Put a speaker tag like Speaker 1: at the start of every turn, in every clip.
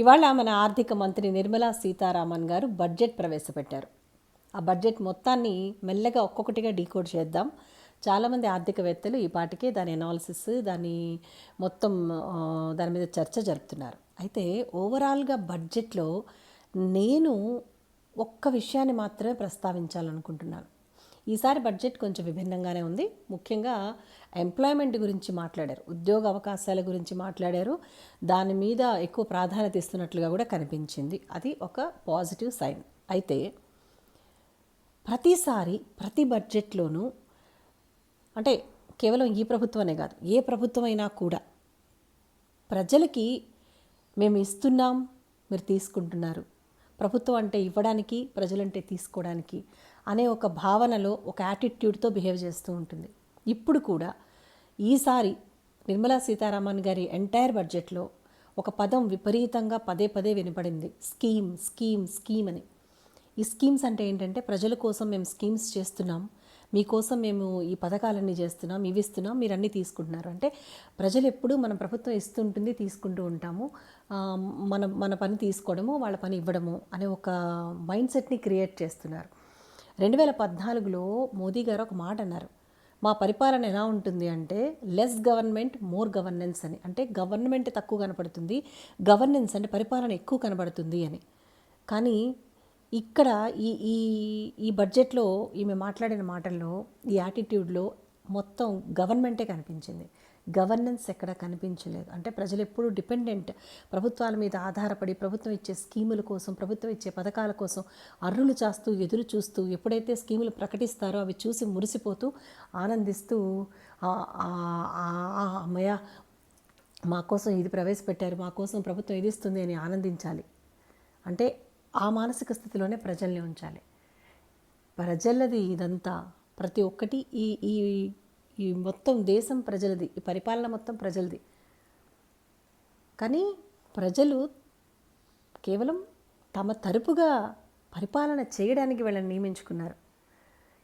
Speaker 1: ఇవాళ మన ఆర్థిక మంత్రి నిర్మలా సీతారామన్ గారు బడ్జెట్ ప్రవేశపెట్టారు. ఆ బడ్జెట్ మొత్తాన్ని మెల్లగా ఒక్కొక్కటిగా డీకోడ్ చేద్దాం. చాలామంది ఆర్థికవేత్తలు ఈ పాటికే దాని అనాలిసిస్ దాని మొత్తం దాని మీద చర్చ జరుపుతున్నారు. అయితే ఓవరాల్గా బడ్జెట్లో నేను ఒక్క విషయాన్ని మాత్రమే ప్రస్తావించాలనుకుంటున్నాను. ఈసారి బడ్జెట్ కొంచెం విభిన్నంగానే ఉంది. ముఖ్యంగా ఎంప్లాయ్మెంట్ గురించి మాట్లాడారు. ఉద్యోగ అవకాశాల గురించి మాట్లాడారు. దాని మీద ఎక్కువ ప్రాధాన్యత ఇస్తున్నట్లుగా కూడా కనిపించింది. అది ఒక పాజిటివ్ సైన్. అయితే ప్రతిసారి ప్రతి బడ్జెట్లోనూ అంటే కేవలం ఈ ప్రభుత్వమే కాదు ఏ ప్రభుత్వమైనా కూడా ప్రజలకి మేము ఇస్తున్నాం మీరు తీసుకుంటున్నారు. ప్రభుత్వం అంటే ఇవ్వడానికి ప్రజలంటే తీసుకోవడానికి అనే ఒక భావనలో ఒక యాటిట్యూడ్తో బిహేవ్ చేస్తూ ఉంటుంది. ఇప్పుడు కూడా ఈసారి నిర్మలా సీతారామన్ గారి ఎంటైర్ బడ్జెట్లో ఒక పదం విపరీతంగా పదే పదే వినపడింది. స్కీమ్ స్కీమ్ స్కీమ్ అని. ఈ స్కీమ్స్ అంటే ఏంటంటే ప్రజల కోసం మేము స్కీమ్స్ చేస్తున్నాం. మీకోసం మేము ఈ పథకాలన్నీ చేస్తున్నాం ఇవి ఇస్తున్నాం మీరు అన్నీ తీసుకుంటున్నారు. అంటే ప్రజలు ఎప్పుడూ మన ప్రభుత్వం ఇస్తుంటుంది తీసుకుంటూ ఉంటాము. మన మన పని తీసుకోవడము వాళ్ళ పని ఇవ్వడము అనే ఒక మైండ్ సెట్ని క్రియేట్ చేస్తున్నారు. రెండు వేల పద్నాలుగులో మోదీ గారు ఒక మాట అన్నారు. మా పరిపాలన ఎలా ఉంటుంది అంటే లెస్ గవర్నమెంట్ మోర్ గవర్నెన్స్ అని. అంటే గవర్నమెంట్ తక్కువ కనపడుతుంది గవర్నెన్స్ అంటే పరిపాలన ఎక్కువ కనబడుతుంది అని. కానీ ఇక్కడ ఈ ఈ ఈ బడ్జెట్లో ఈమె మాట్లాడిన మాటల్లో ఈ యాటిట్యూడ్లో మొత్తం గవర్నమెంటే కనిపించింది. గవర్నెన్స్ ఎక్కడ కనిపించలేదు. అంటే ప్రజలు ఎప్పుడూ డిపెండెంట్ ప్రభుత్వాల మీద ఆధారపడి ప్రభుత్వం ఇచ్చే స్కీముల కోసం ప్రభుత్వం ఇచ్చే పథకాల కోసం అర్రులు చేస్తూ ఎదురు చూస్తూ ఎప్పుడైతే స్కీములు ప్రకటిస్తారో అవి చూసి మురిసిపోతూ ఆనందిస్తూ "ఆ, అమ్మయ్య మా కోసం ఇది ప్రవేశపెట్టారు మా కోసం ప్రభుత్వం ఇది ఇస్తుంది అని ఆనందించాలి. అంటే ఆ మానసిక స్థితిలోనే ప్రజల్ని ఉంచాలి. ప్రజలది ఇదంతా. ప్రతి ఒక్కటి ఈ ఈ ఈ మొత్తం దేశం ప్రజలది. ఈ పరిపాలన మొత్తం ప్రజలది. కానీ ప్రజలు కేవలం తమ తరపుగా పరిపాలన చేయడానికి వీళ్ళని నియమించుకున్నారు.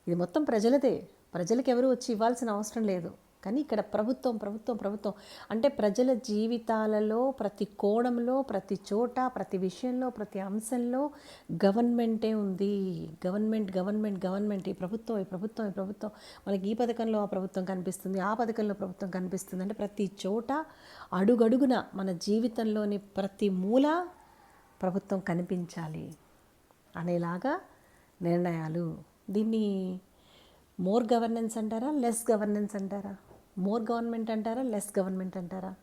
Speaker 1: ఇది మొత్తం ప్రజలదే. ప్రజలకు ఎవరు వచ్చి ఇవ్వాల్సిన అవసరం లేదు. కానీ ఇక్కడ ప్రభుత్వం ప్రభుత్వం ప్రభుత్వం. అంటే ప్రజల జీవితాలలో ప్రతి కోణంలో ప్రతి చోట ప్రతి విషయంలో ప్రతి అంశంలో గవర్నమెంటే ఉంది. Government government government. ఈ ప్రభుత్వం ఈ ప్రభుత్వం ఈ ప్రభుత్వం. మనకి ఈ పథకంలో ఆ ప్రభుత్వం కనిపిస్తుంది ఆ పథకంలో ప్రభుత్వం కనిపిస్తుంది. అంటే ప్రతి చోట అడుగడుగున మన జీవితంలోని ప్రతి మూల ప్రభుత్వం కనిపించాలి అనేలాగా నిర్ణయాలు. దీన్ని మోర్ గవర్నెన్స్ అంటారా లెస్ గవర్నెన్స్ అంటారా? మోర్ గవర్నమెంట్ అంటారా? లెస్ గవర్నమెంట్ అంటారా?